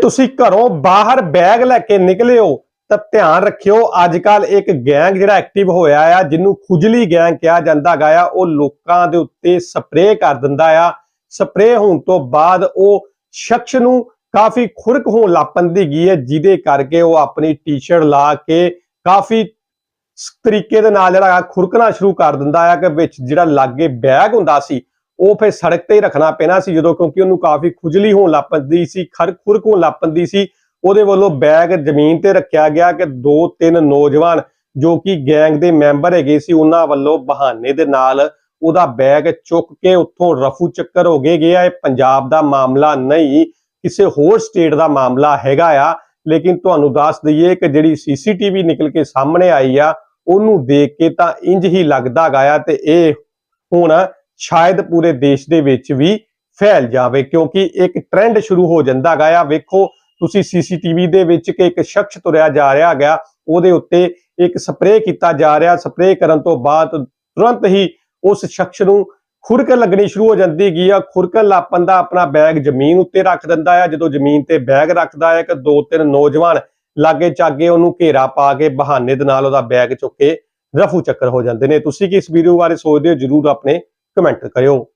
ਤੁਸੀਂ ਘਰੋਂ ਬਾਹਰ ਬੈਗ ਲੈ ਕੇ ਨਿਕਲੇ ਹੋ ਤਾਂ ਧਿਆਨ ਰੱਖਿਓ ਅੱਜ ਕੱਲ ਇੱਕ ਗੈਂਗ ਜਿਹੜਾ ਐਕਟਿਵ ਹੋਇਆ ਆ, ਜਿਹਨੂੰ ਖੁਜਲੀ ਗੈਂਗ ਕਿਹਾ ਜਾਂਦਾ ਗਾ ਉਹ ਲੋਕਾਂ ਦੇ ਉੱਤੇ ਸਪਰੇਅ ਕਰ ਦਿੰਦਾ ਆ। ਸਪਰੇਅ ਹੋਣ ਤੋਂ ਬਾਅਦ ਉਹ ਸ਼ਖਸ ਨੂੰ ਕਾਫੀ ਖੁਰਕ ਹੋਣ ਲੱਪੰਦੀ ਗਈ ਹੈ, ਜਿਹਦੇ ਕਰਕੇ ਉਹ ਆਪਣੀ ਟੀ-ਸ਼ਰਟ ਲਾ ਕੇ ਕਾਫੀ ਤਰੀਕੇ ਦੇ ਨਾਲ ਜਿਹੜਾ ਖੁਰਕਣਾ ਸ਼ੁਰੂ ਕਰ ਦਿੰਦਾ ਆ, ਕਿ ਵਿੱਚ ਜਿਹੜਾ ਲਾਗੇ ਬੈਗ ਹੁੰਦਾ ਸੀ ਉਹ ਫਿਰ ਸੜਕ ਤੇ ਹੀ ਰੱਖਣਾ ਪੈਣਾ ਸੀ, ਜਦੋਂ ਕਿਉਂਕਿ ਉਹਨੂੰ ਕਾਫੀ ਖੁਜਲੀ ਹੋਣ ਲੱਪੰਦੀ ਸੀ, ਖਰ, ਖੁਰਕ ਹੋਣ ਲੱਪੰਦੀ ਸੀ। ਉਹਦੇ ਵੱਲੋਂ ਬੈਗ ਜ਼ਮੀਨ ਤੇ ਰੱਖਿਆ ਗਿਆ ਕਿ ਦੋ, ਤਿੰਨ ਨੌਜਵਾਨ ਜੋ ਕਿ ਗੈਂਗ ਦੇ ਮੈਂਬਰ ਹੈਗੇ ਸੀ, ਉਹਨਾਂ ਵੱਲੋਂ ਬਹਾਨੇ ਦੇ ਨਾਲ ਉਹਦਾ ਬੈਗ ਚੁੱਕ ਕੇ ਉੱਥੋਂ ਰਫੂ ਚੱਕਰ ਹੋ ਗਏ। ਗਿਆ ਇਹ ਪੰਜਾਬ ਦਾ ਮਾਮਲਾ ਨਹੀਂ, ਕਿਸੇ ਹੋਰ ਸਟੇਟ ਦਾ ਮਾਮਲਾ ਹੈਗਾ ਆ। ਲੇਕਿਨ ਤੁਹਾਨੂੰ ਦੱਸ ਦਈਏ ਕਿ ਜਿਹੜੀ ਸੀਸੀਟੀਵੀ ਨਿਕਲ ਕੇ ਸਾਹਮਣੇ ਆਈ ਆ, ਉਹਨੂੰ ਦੇਖ ਕੇ ਤਾਂ ਇੰਜ ਹੀ ਲੱਗਦਾ ਗਿਆ ਤੇ ਇਹ ਹੁਣ ਸ਼ਾਇਦ ਪੂਰੇ ਦੇਸ਼ ਦੇ ਵਿੱਚ ਵੀ ਫੈਲ ਜਾਵੇ, ਕਿਉਂਕਿ ਇੱਕ ਟ੍ਰੈਂਡ ਸ਼ੁਰੂ ਹੋ ਜਾਂਦਾ ਗਿਆ ਵੇਖੋ, ਤੁਸੀਂ ਸੀਸੀਟੀਵੀ ਦੇ ਵਿੱਚ ਕਿ ਇੱਕ ਸ਼ਖਸ ਤੁਰਿਆ ਜਾ ਰਿਹਾ ਗਿਆ ਉਹਦੇ ਉੱਤੇ ਇੱਕ ਸਪਰੇਅ ਕੀਤਾ ਜਾ ਰਿਹਾ। ਸਪਰੇਅ ਕਰਨ ਤੋਂ ਬਾਅਦ ਤੁਰੰਤ ਹੀ ਉਸ ਸ਼ਖਸ ਨੂੰ ਖੁਰਕਣ ਲੱਗਣੀ ਸ਼ੁਰੂ ਹੋ ਜਾਂਦੀ ਗਈ ਆ। ਖੁਰਕਣ ਲਾਪਨ ਦਾ ਆਪਣਾ ਬੈਗ ਜ਼ਮੀਨ ਉੱਤੇ ਰੱਖ ਦਿੰਦਾ ਆ। ਜਦੋਂ ਜ਼ਮੀਨ ਤੇ ਬੈਗ ਰੱਖਦਾ ਹੈ ਕਿ ਦੋ ਤਿੰਨ ਨੌਜਵਾਨ ਲਾਗੇ ਚਾਗੇ ਉਹਨੂੰ ਘੇਰਾ ਪਾ ਕੇ ਬਹਾਨੇ ਦੇ ਨਾਲ ਉਹਦਾ ਬੈਗ ਚੁੱਕ ਕੇ ਰਫੂ ਚੱਕਰ ਹੋ ਜਾਂਦੇ ਨੇ। ਤੁਸੀਂ ਕੀ ਇਸ ਵੀਡੀਓ ਬਾਰੇ ਸੋਚਦੇ ਹੋ? ਜਰੂਰ ਆਪਣੇ કમેન્ટ કર્યો.